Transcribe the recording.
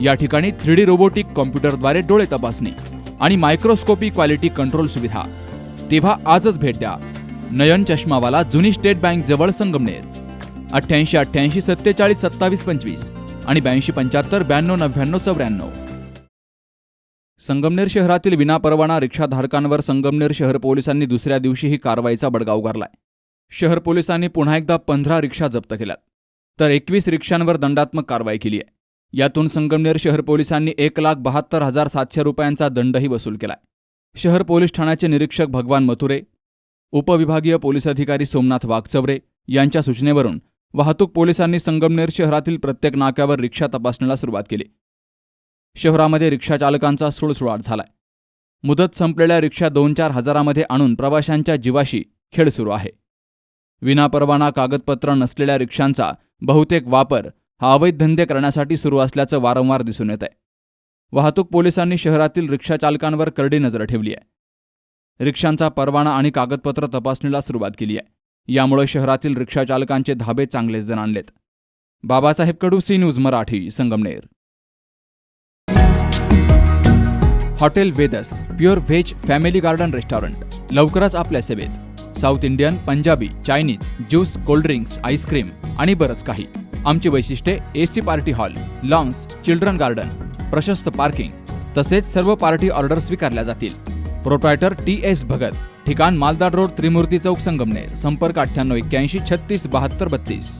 या ठिकाणी three D robotic कॉम्प्युटरद्वारे डोळे तपासणी आणि मायक्रोस्कोपी क्वालिटी कंट्रोल सुविधा. तेव्हा आजच भेट द्या. नयन चष्मावाला जुनी स्टेट बँक जवळ संगमनेर. अठ्ठ्याऐंशी अठ्ठ्याऐंशी सत्तेचाळीस सत्तावीस पंचवीस आणि ब्याऐंशी पंच्याहत्तर ब्याण्णव नव्याण्णव चौऱ्याण्णव. संगमनेर शहरातील विनापरवाना रिक्षाधारकांवर संगमनेर शहर पोलिसांनी दुसऱ्या दिवशीही कारवाईचा बडगा उगारलाय शहर पोलिसांनी पुन्हा एकदा पंधरा रिक्षा जप्त केल्यात. तर एकवीस रिक्षांवर दंडात्मक कारवाई केली आहे यातून संगमनेर शहर पोलिसांनी एक लाख बहात्तर हजार सातशे रुपयांचा दंडही वसूल केलाय. शहर पोलीस ठाण्याचे निरीक्षक भगवान मथुरे उपविभागीय पोलीस अधिकारी सोमनाथ वाघचवरे यांच्या सूचनेवरून वाहतूक पोलिसांनी संगमनेर शहरातील प्रत्येक नाक्यावर रिक्षा तपासणीला सुरुवात केली. शहरामध्ये रिक्षाचालकांचा सुळसुळाट झालाय. मुदत संपलेल्या रिक्षा दोन चार हजारामध्ये आणून प्रवाशांच्या जीवाशी खेळ सुरू आहे. विनापरवाना कागदपत्र नसलेल्या रिक्षांचा बहुतेक वापर हा अवैध धंदे करण्यासाठी सुरू असल्याचं वारंवार दिसून येत आहे वाहतूक पोलिसांनी शहरातील रिक्षा चालकांवर करडी नजर ठेवली आहे. रिक्षांचा परवाना आणि कागदपत्र तपासणीला सुरुवात केली आहे. यामुळे शहरातील रिक्षा चालकांचे धाबे चांगलेच दण आणलेत. Babasaheb Kadu C news Marathi Sangamner. Hotel Vedas pure veg family garden restaurant लवकरच आपल्या सेवेत. South Indian Punjabi Chinese juice cold drinks ice cream आणि बरंच काही. आमची वैशिष्ट्ये AC party hall lawns children garden प्रशस्त पार्किंग तसेच सर्व पार्टी ऑर्डर स्वीकारल्या जातील. प्रोप्रायटर टी एस भगत ठिकाण मालदाड रोड त्रिमूर्ती चौक संगमनेर संपर्क अठ्ठ्याण्णव एक्क्याऐंशी छत्तीस बहात्तर बत्तीस.